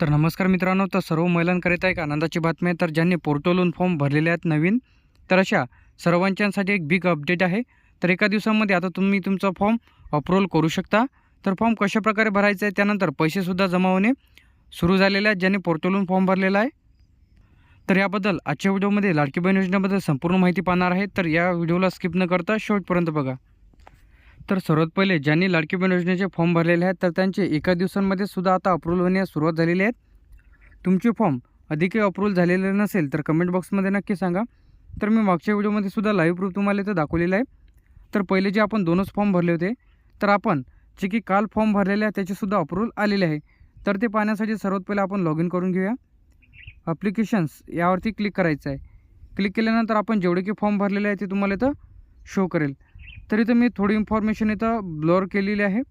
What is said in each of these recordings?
तर नमस्कार मित्रांनो तर सर्व महिलांकरिता एक आनंदाची बातमी आहे. तर ज्यांनी पोर्टलहून फॉर्म भरलेले आहेत नवीन तर अशा सर्वांच्यासाठी एक बिग अपडेट आहे. तर एका दिवसामध्ये आता तुम्ही तुमचा फॉर्म अप्रूव्हल करू शकता. तर फॉर्म कशाप्रकारे भरायचा आहे त्यानंतर पैसेसुद्धा जमा होणे सुरू झालेले आहेत ज्यांनी पोर्टलहून फॉर्म भरलेला आहे. तर याबद्दल आजच्या व्हिडिओमध्ये लाडकी बहीण योजनेबद्दल संपूर्ण माहिती पाहणार आहे. तर या व्हिडिओला स्किप न करता शेवटपर्यंत बघा. तर सर्वात पहिले ज्यांनी लाडकी बहीण योजनेचे फॉर्म भरलेले आहेत तर त्यांचे एका दिवसांमध्ये सुद्धा आता अप्रूव्हल होण्यास सुरुवात झालेली आहे. तुमचे फॉर्म अधिकही अप्रूव्हल झालेले नसेल तर कमेंट बॉक्समध्ये नक्की सांगा. तर मी मागच्या व्हिडिओमध्ये सुद्धा लाईव्ह प्रूफ तुम्हाला इथं दाखवलेलं आहे. तर पहिले जे आपण दोनच फॉर्म भरले होते तर आपण जे की काल फॉर्म भरलेले आहे त्याचेसुद्धा अप्रूव्हल आलेले आहे. तर ते पाहण्यासाठी सर्वात पहिले आपण लॉग इन करून घेऊया. अप्लिकेशन्स यावरती क्लिक करायचं आहे. क्लिक केल्यानंतर आपण जेवढे की फॉर्म भरलेले आहे ते तुम्हाला इथं शो करेल. तर इथं मी थोडी इन्फॉर्मेशन इथं ब्लर केलेली आहे.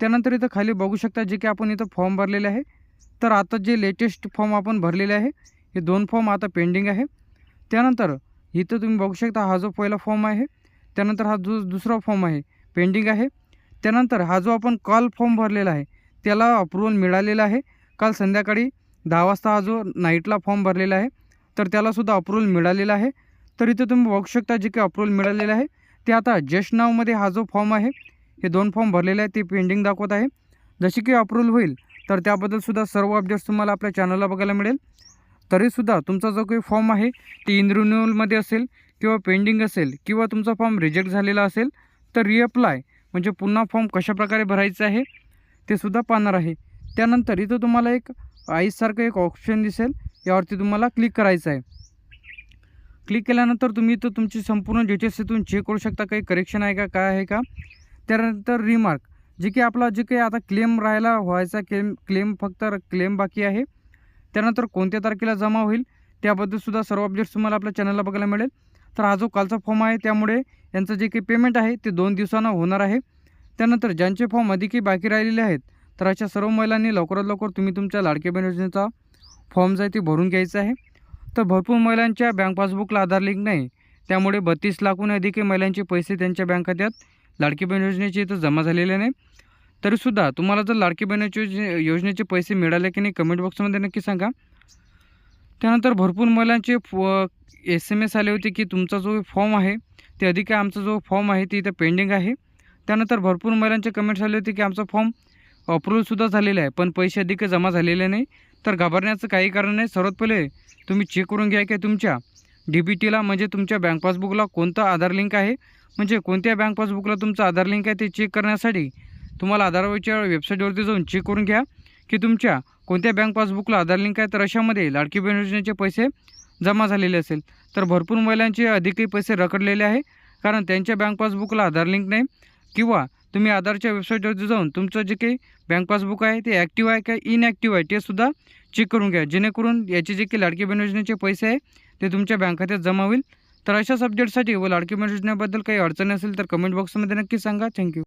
त्यानंतर इथं खाली बघू शकता जे की आपण इथं फॉर्म भरलेले आहे. तर आता जे लेटेस्ट फॉर्म आपण भरलेले आहे हे दोन फॉर्म आता पेंडिंग आहे. त्यानंतर इथं तुम्ही बघू शकता हा जो पहिला फॉर्म आहे त्यानंतर हा जो दुसरा फॉर्म आहे पेंडिंग आहे. त्यानंतर हा जो आपण कॉल फॉर्म भरलेला आहे त्याला अप्रुव्हल मिळालेला आहे. काल संध्याकाळी दहा वाजता हा जो नाईटला फॉर्म भरलेला आहे तर त्यालासुद्धा अप्रुव्हल मिळालेला आहे. तर इथं तुम्ही बघू शकता जे काही अप्रुव्हल मिळालेलं आहे. ते आता जस्ट नावमध्ये हा जो फॉर्म आहे हे दोन फॉर्म भरलेले आहे ते पेंडिंग दाखवत आहे. जशी की अप्रूव्हल होईल तर त्याबद्दलसुद्धा सर्व अपडेट्स तुम्हाला आपल्या चॅनलला बघायला मिळेल. तरीसुद्धा तुमचा जो काही फॉर्म आहे ते इन रिन्युअलमध्ये असेल किंवा पेंडिंग असेल किंवा तुमचा फॉर्म रिजेक्ट झालेला असेल तर रिअप्लाय म्हणजे पुन्हा फॉर्म कशाप्रकारे भरायचं आहे ते सुद्धा पाहणार आहे. त्यानंतर इथं तुम्हाला एक आईसारखं एक ऑप्शन दिसेल यावरती तुम्हाला क्लिक करायचं आहे. क्लिक केल्यानंतर तुम्ही इथं तुमची संपूर्ण डिटेल्स इथून चेक करू शकता. काही करेक्शन आहे का काय आहे का? त्यानंतर रिमार्क जे की आपला जे काही आता क्लेम राहायला व्हायचा क्लेम क्लेम फक्त क्लेम बाकी आहे. त्यानंतर कोणत्या तारखेला जमा होईल त्याबद्दलसुद्धा सर्व अपडेट्स तुम्हाला आपल्या चॅनलला बघायला मिळेल. तर हा जो कालचा फॉर्म आहे त्यामुळे यांचं जे काही पेमेंट आहे ते दोन दिवसांना होणार आहे. त्यानंतर ज्यांचे फॉर्म अधिकही बाकी राहिलेले आहेत तर अशा सर्व महिलांनी लवकरात लवकर तुम्ही तुमच्या लाडके बहीण योजनेचा फॉर्म जो आहे ते भरून घ्यायचा आहे. तर भरपूर महिलांच्या बँक पासबुकला आधार लिंक नाही त्यामुळे बत्तीस लाखहून अधिक महिलांचे पैसे त्यांच्या बँक खात्यात लाडकी बहीण योजनेचे इथं जमा झालेले नाही. तरीसुद्धा तुम्हाला जर लाडकी बहिणीची योजने योजनेचे पैसे मिळाले की नाही कमेंट बॉक्समध्ये नक्की सांगा. त्यानंतर भरपूर महिलांचे एस एम एस आले होते की तुमचा जो फॉर्म आहे ते अधिक आमचा जो फॉर्म आहे ते इथं पेंडिंग आहे. त्यानंतर भरपूर महिलांचे कमेंट्स आले होते की आमचा फॉर्म अप्रूव्हलसुद्धा झालेलं आहे. पण पैसे अधिक जमा झालेले नाही. तर घाबरण्याचं काही कारण नाही. सर्वात पहिले तुम्ही चेक करून घ्या की तुमच्या डी बी टीला म्हणजे तुमच्या बँक पासबुकला कोणतं आधार लिंक आहे? म्हणजे कोणत्या बँक पासबुकला तुमचं आधार लिंक आहे ते चेक करण्यासाठी तुम्हाला आधारच्या वेबसाईटवरती जाऊन चेक करून घ्या की तुमच्या कोणत्या बँक पासबुकला आधार लिंक आहे. तर अशामध्ये लाडकी बहीण योजनेचे पैसे जमा झालेले असेल. तर भरपूर महिलांचे अधिकही पैसे रखडलेले आहे. कारण त्यांच्या बँक पासबुकला आधार लिंक नाही. किंवा तुम्ही आधारच्या वेबसाईटवरती जाऊन तुमचं जे काही बँक पासबुक आहे ते ॲक्टिव्ह आहे का इनॲक्टिव्ह आहे ते सुद्धा चेक करून घ्या. जेणेकरून याचे जे काही लाडकी बहीण योजनेचे पैसे आहे ते तुमच्या बँक खात्यात जमा होईल. तर अशाच अपडेटसाठी व लाडकी बहीण योजनेबद्दल काही अडचणी असेल तर कमेंट बॉक्समध्ये नक्की सांगा. थँक्यू